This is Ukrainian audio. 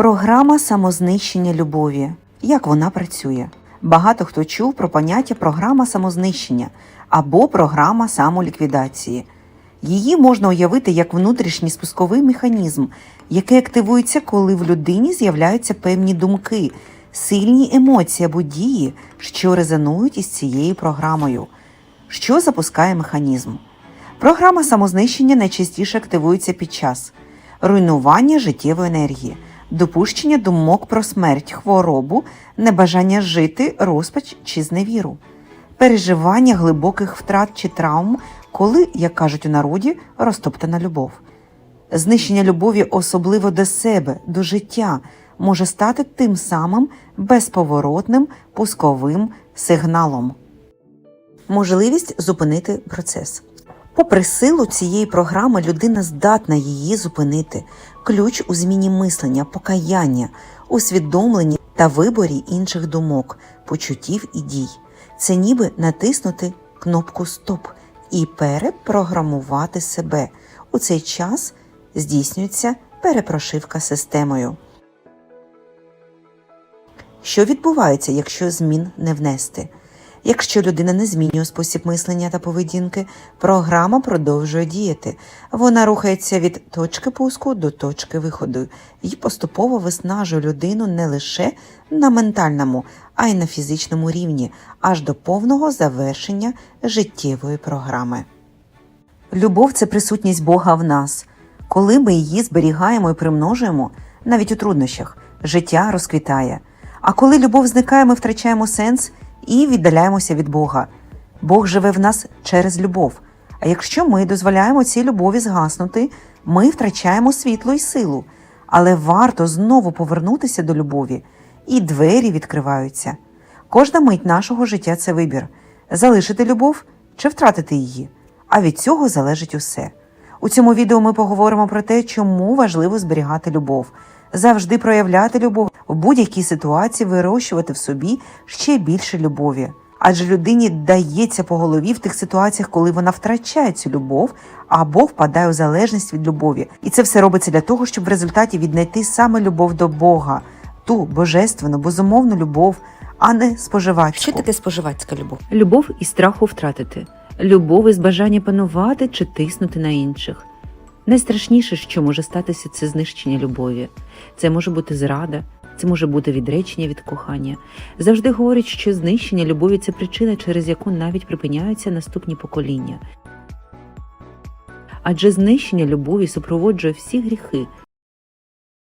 Програма самознищення любові. Як вона працює? Багато хто чув про поняття програма самознищення або програма самоліквідації. Її можна уявити як внутрішній спусковий механізм, який активується, коли в людині з'являються певні думки, сильні емоції або дії, що резонують із цією програмою. Що запускає механізм? Програма самознищення найчастіше активується під час руйнування життєвої енергії, допущення думок про смерть, хворобу, небажання жити, розпач чи зневіру, переживання глибоких втрат чи травм, коли, як кажуть у народі, розтоптана любов. Знищення любові, особливо до себе, до життя, може стати тим самим безповоротним пусковим сигналом. Можливість зупинити процес. Попри силу цієї програми, людина здатна її зупинити. Ключ у зміні мислення, покаяння, усвідомленні та виборі інших думок, почуттів і дій. Це ніби натиснути кнопку Стоп і перепрограмувати себе. У цей час здійснюється перепрошивка системою. Що відбувається, якщо змін не внести? Якщо людина не змінює спосіб мислення та поведінки, програма продовжує діяти. Вона рухається від точки пуску до точки виходу і поступово виснажує людину не лише на ментальному, а й на фізичному рівні, аж до повного завершення життєвої програми. Любов це присутність Бога в нас. Коли ми її зберігаємо і примножуємо, навіть у труднощах, життя розквітає. А коли любов зникає, ми втрачаємо сенс і віддаляємося від Бога. Бог живе в нас через любов. А якщо ми дозволяємо цій любові згаснути, ми втрачаємо світло і силу. Але варто знову повернутися до любові, і двері відкриваються. Кожна мить нашого життя це вибір залишити любов чи втратити її. А від цього залежить усе. У цьому відео ми поговоримо про те, чому важливо зберігати любов, завжди проявляти любов в будь-якій ситуації, вирощувати в собі ще більше любові. Адже людині дається по голові в тих ситуаціях, коли вона втрачає цю любов або впадає у залежність від любові. І це все робиться для того, щоб в результаті віднайти саме любов до Бога, ту божественну, безумовну любов, а не споживачку. Що таке споживацька любов? Любов із страху втратити, любов із бажання панувати чи тиснути на інших. Найстрашніше, що може статися, це знищення любові. Це може бути зрада, це може бути відречення від кохання. Завжди говорять, що знищення любові це причина, через яку навіть припиняються наступні покоління. Адже знищення любові супроводжує всі гріхи,